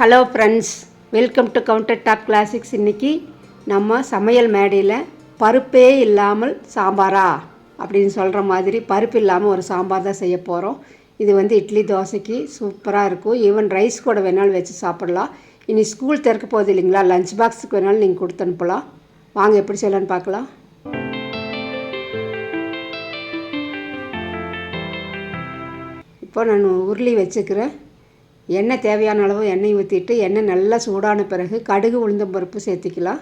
Hello friends welcome to counter top classics இன்றைக்கி நம்ம சமையல் மேடையில் பருப்பே இல்லாமல் சாம்பாரா? அப்படின்னு சொல்கிற மாதிரி பருப்பு இல்லாமல் ஒரு சாம்பார் தான் செய்ய போகிறோம் இது வந்து இட்லி தோசைக்கு சூப்பராக இருக்கும். ஈவன் ரைஸ் கூட வேணாலும் வச்சு சாப்பிடலாம். இனி ஸ்கூல் திறக்க போகுது இல்லைங்களா? லஞ்ச் பாக்ஸுக்கு வேணாலும் நீங்கள் கொடுத்து அனுப்பலாம். வாங்க எப்படி செய்யலான்னு பார்க்கலாம். இப்போ நான் உருளி வச்சுக்கிறேன். எண்ணெய் தேவையான அளவு எண்ணெய் ஊற்றிட்டு எண்ணெய் நல்லா சூடான பிறகு கடுகு உளுந்தம் பருப்பு சேர்த்திக்கலாம்.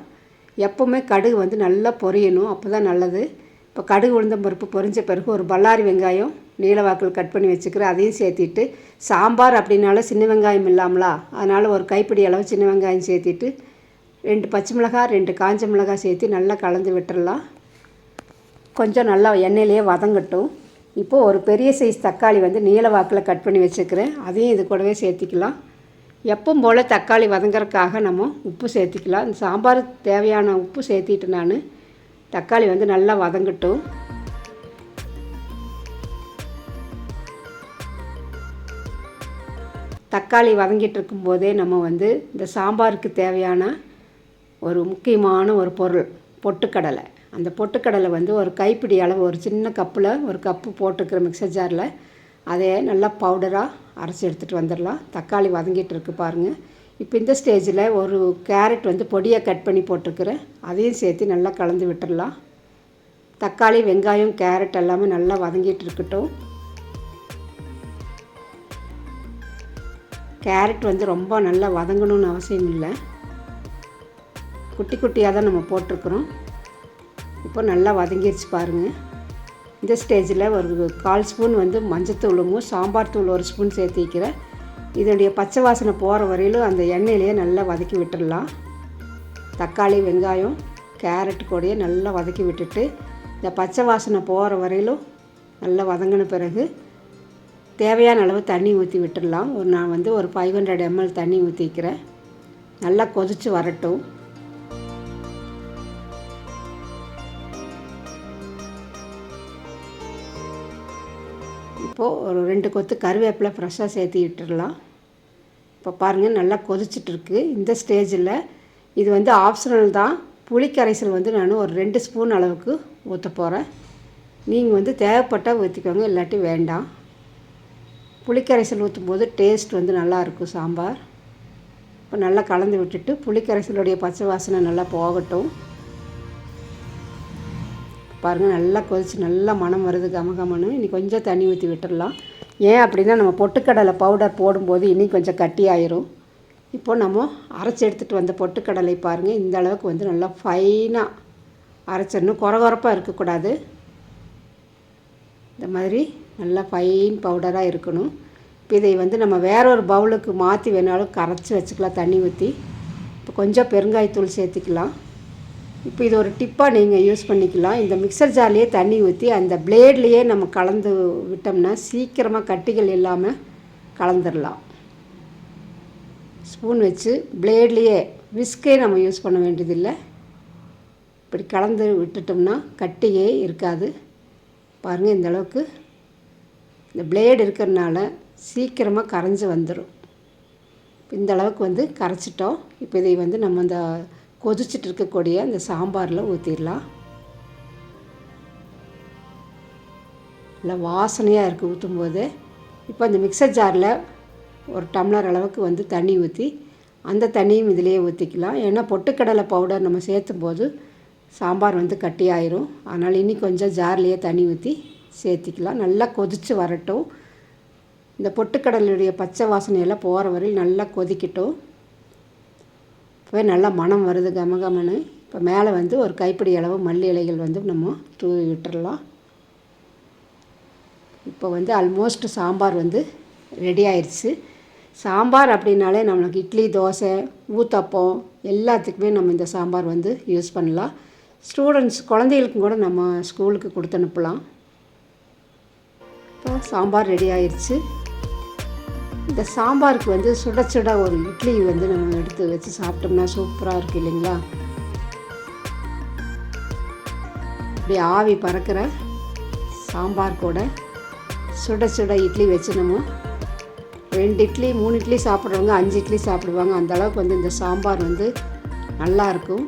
எப்போவுமே கடுகு வந்து நல்லா பொரியணும். அப்போ தான் நல்லது. இப்போ கடுகு உளுந்தம் பருப்பு பொரிஞ்ச பிறகு ஒரு பல்லாரி வெங்காயம் நீளவாக்கள் கட் பண்ணி வச்சுக்கிறேன். அதையும் சேர்த்திட்டு சாம்பார் அப்படின்னால சின்ன வெங்காயம் இல்லாமலா? அதனால் ஒரு கைப்பிடி அளவு சின்ன வெங்காயம் சேர்த்திட்டு ரெண்டு பச்சை மிளகாய் ரெண்டு காஞ்ச மிளகாய் சேர்த்து நல்லா கலந்து விட்டுடலாம் கொஞ்சம் நல்லா எண்ணெயிலேயே வதங்கட்டும். இப்போது ஒரு பெரிய சைஸ் தக்காளி வந்து நீல வாக்கில் கட் பண்ணி வச்சுருக்கிறேன். அதையும் இது கூடவே சேர்த்திக்கலாம். எப்பவும் போல் தக்காளி வதங்குறதுக்காக நம்ம உப்பு சேர்த்திக்கலாம். இந்த சாம்பார் தேவையான உப்பு சேர்த்திட்டு நான் தக்காளி வந்து நல்லா வதங்கட்டும். தக்காளி வதங்கிட்டு இருக்கும்போதே நம்ம வந்து இந்த சாம்பாருக்கு தேவையான ஒரு முக்கியமான ஒரு பொருள் பொட்டுக்கடலை. அந்த பொட்டுக்கடலை வந்து ஒரு கைப்பிடி அளவு ஒரு சின்ன கப்பில் ஒரு கப்பு போட்டுக்கிற மிக்சர் ஜாரில் அதை நல்லா பவுடராக அரைச்சி எடுத்துகிட்டு வந்துடலாம். தக்காளி வதங்கிட்டு இருக்கு பாருங்கள் இப்போ இந்த ஸ்டேஜில் ஒரு கேரட் வந்து பொடியாக கட் பண்ணி போட்டிருக்கிறேன். அதையும் சேர்த்து நல்லா கலந்து விட்டுடலாம். தக்காளி வெங்காயம் கேரட் எல்லாமே நல்லா வதங்கிட்டு இருக்கட்டும். கேரட் வந்து ரொம்ப நல்லா வதங்கணும்னு அவசியம் இல்லை. குட்டி குட்டியாக தான் நம்ம போட்டிருக்குறோம். இப்போ நல்லா வதங்கிடுச்சு பாருங்கள் இந்த ஸ்டேஜில் ஒரு கால் ஸ்பூன் வந்து மஞ்சத்தூளும் சாம்பார் தூள் ஒரு ஸ்பூன் சேர்த்திக்கிறேன் இதனுடைய பச்சை வாசனை போகிற வரையிலும் அந்த எண்ணெயிலேயே நல்லா வதக்கி விட்டுடலாம். தக்காளி வெங்காயம் கேரட் கூடையே நல்லா வதக்கி விட்டுட்டு இந்த பச்சை வாசனை போகிற வரையிலும் நல்லா வதங்கின பிறகு தேவையான அளவு தண்ணி ஊற்றி விட்டுடலாம். ஒரு நான் வந்து ஒரு ஃபைவ் ஹண்ட்ரட் எம்எல் தண்ணி ஊற்றிக்கிறேன் நல்லா கொதித்து வரட்டும். இப்போது ஒரு ரெண்டு கொத்து கருவேப்பிலை ஃப்ரெஷ்ஷாக சேர்த்து விட்டுடலாம். இப்போ பாருங்கள் நல்லா கொதிச்சிட்ருக்கு. இந்த ஸ்டேஜில் இது வந்து ஆப்ஷனல் தான். புளிக்கரைசல் வந்து நான் ஒரு ரெண்டு ஸ்பூன் அளவுக்கு ஊற்ற போகிறேன் நீங்கள் வந்து தேவைப்பட்டால் ஊற்றிக்கோங்க இல்லாட்டி வேண்டாம். புளிக்கரைசல் ஊற்றும் போது டேஸ்ட் வந்து நல்லாயிருக்கும் சாம்பார். இப்போ நல்லா கலந்து விட்டுட்டு புளிக்கரைசலுடைய பச்சை வாசனை நல்லா போகட்டும். பாருங்கள் நல்லா கொதிச்சு நல்லா மனம் வருது கமகமனு இனி கொஞ்சம் தண்ணி ஊற்றி விட்டுடலாம் ஏன் அப்படின்னா நம்ம பொட்டுக்கடலை பவுடர் போடும்போது இன்றைக்கி கொஞ்சம் கட்டி ஆயிரும். இப்போ நம்ம அரைச்சி எடுத்துகிட்டு வந்த பொட்டுக்கடலை பாருங்கள் இந்த அளவுக்கு வந்து நல்லா ஃபைனாக அரைச்சிடணும். குறகுறப்பாக இருக்கக்கூடாது. இந்த மாதிரி நல்லா ஃபைன் பவுடராக இருக்கணும். இப்போ இதை வந்து நம்ம வேற ஒரு பவுலுக்கு மாற்றி வேணாலும் கரைச்சி வச்சுக்கலாம் தண்ணி ஊற்றி இப்போ கொஞ்சம் பெருங்காயத்தூள் சேர்த்துக்கலாம். இப்போ இது ஒரு டிப்பாக நீங்கள் யூஸ் பண்ணிக்கலாம். இந்த மிக்சர் ஜார்லேயே தண்ணி ஊற்றி அந்த பிளேட்லேயே நம்ம கலந்து விட்டோம்னா சீக்கிரமாக கட்டிகள் இல்லாமல் கலந்துடலாம் ஸ்பூன் வச்சு பிளேட்லேயே விஸ்கே நம்ம யூஸ் பண்ண வேண்டியதில்லை. இப்படி கலந்து விட்டுட்டோம்னா கட்டியே இருக்காது. பாருங்கள் இந்த அளவுக்கு. இந்த பிளேடு இருக்கிறனால சீக்கிரமாக கரைஞ்சி வந்துடும் இந்த அளவுக்கு வந்து கரைச்சிட்டோம். இப்போ இதை வந்து நம்ம அந்த கொதிச்சுட்டு இருக்கக்கூடிய அந்த சாம்பாரில் ஊற்றிடலாம் நல்லா வாசனையாக இருக்குது ஊற்றும்போது இப்போ அந்த மிக்சர் ஜாரில் ஒரு டம்ளர் அளவுக்கு வந்து தண்ணி ஊற்றி அந்த தண்ணியும் இதிலேயே ஊற்றிக்கலாம் ஏன்னா பொட்டுக்கடலை பவுடர் நம்ம சேர்த்தும் போது சாம்பார் வந்து கட்டியாயிரும். அதனால் இனி கொஞ்சம் ஜார்லேயே தண்ணி ஊற்றி சேர்த்திக்கலாம். நல்லா கொதித்து வரட்டும். இந்த பொட்டுக்கடலுடைய பச்சை வாசனையெல்லாம் போகிற வரையில் நல்லா கொதிக்கட்டும். இப்போ நல்லா மனம் வருது கமகமனு. இப்போ மேலே வந்து ஒரு கைப்பிடி அளவு மல்லி இலைகள் வந்து நம்ம தூவி விட்டுறலாம். இப்போ வந்து ஆல்மோஸ்ட் சாம்பார் வந்து ரெடி ஆயிடுச்சு சாம்பார் அப்படின்னாலே நம்மளுக்கு இட்லி தோசை ஊத்தப்பம் எல்லாத்துக்குமே நம்ம இந்த சாம்பார் வந்து யூஸ் பண்ணலாம். ஸ்டூடெண்ட்ஸ் குழந்தைகளுக்கும் கூட நம்ம ஸ்கூலுக்கு கொடுத்து அனுப்பலாம். இப்போ சாம்பார் ரெடி ஆயிடுச்சு இந்த சாம்பாருக்கு வந்து சுட சுட ஒரு இட்லி வந்து நம்ம எடுத்து வச்சு சாப்பிட்டோம்னா சூப்பராக இருக்குது இல்லைங்களா? இப்படி ஆவி பறக்கிற சாம்பார் கூட சுட சுட இட்லி வச்சு நம்ம ரெண்டு இட்லி மூணு இட்லி சாப்பிட்றவங்க அஞ்சு இட்லி சாப்பிடுவாங்க. அந்த அளவுக்கு வந்து இந்த சாம்பார் வந்து நல்லாயிருக்கும்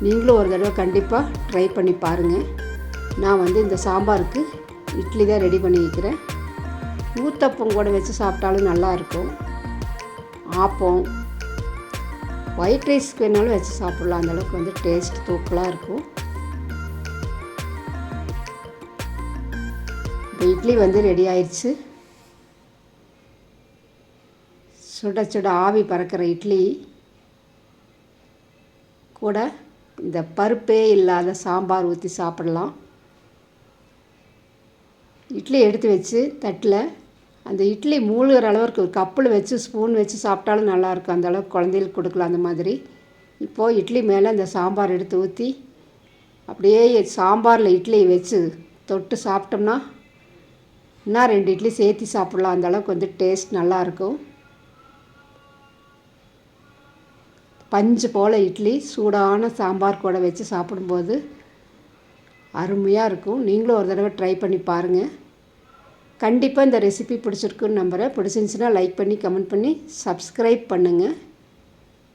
நீங்களும் ஒரு தடவை கண்டிப்பாக ட்ரை பண்ணி பாருங்கள் நான் வந்து இந்த சாம்பாருக்கு இட்லி தான் ரெடி பண்ணி வைக்கிறேன். ஊத்தப்பம் கூட வச்சு சாப்பிட்டாலும் நல்லாயிருக்கும். ஆப்பம் ஒயிட் ரைஸ்க்கு வேணாலும் வச்சு சாப்பிட்லாம். அந்தளவுக்கு வந்து டேஸ்ட் தூக்கலாக இருக்கும். இப்போ இட்லி வந்து ரெடி ஆயிடுச்சு சுட சுட ஆவி பறக்கிற இட்லி கூட இந்த பருப்பே இல்லாத சாம்பார் ஊற்றி சாப்பிடலாம். இட்லி எடுத்து வச்சு தட்டில் அந்த இட்லி மூழ்கிற அளவுக்கு ஒரு கப்பில் வச்சு ஸ்பூன் வச்சு சாப்பிட்டாலும் நல்லாயிருக்கும். அந்த அளவுக்கு குழந்தைகளுக்கு கொடுக்கலாம் அந்த மாதிரி. இப்போது இட்லி மேலே அந்த சாம்பார் எடுத்து ஊற்றி அப்படியே சாம்பாரில் இட்லியை வச்சு தொட்டு சாப்பிட்டோம்னா இன்னும் ரெண்டு இட்லி சேர்த்து சாப்பிட்லாம். அந்த அளவுக்கு வந்து டேஸ்ட் நல்லாயிருக்கும். பஞ்சு போல் இட்லி சூடான சாம்பார் கூட வச்சு சாப்பிடும்போது அருமையாக இருக்கும். நீங்களும் ஒரு தடவை ட்ரை பண்ணி பாருங்கள் கண்டிப்பாக இந்த ரெசிபி பிடிச்சிருக்குன்னு நம்புகிறேன் பிடிச்சிருந்துச்சின்னா லைக் பண்ணி கமெண்ட் பண்ணி சப்ஸ்கிரைப் பண்ணுங்கள்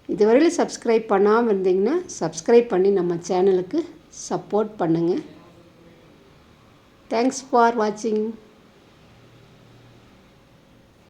இதுவரையிலும் சப்ஸ்கிரைப் பண்ணாமல் இருந்தீங்கன்னா சப்ஸ்கிரைப் பண்ணி நம்ம சேனலுக்கு சப்போர்ட் பண்ணுங்கள் தேங்க்ஸ் ஃபார் வாட்சிங்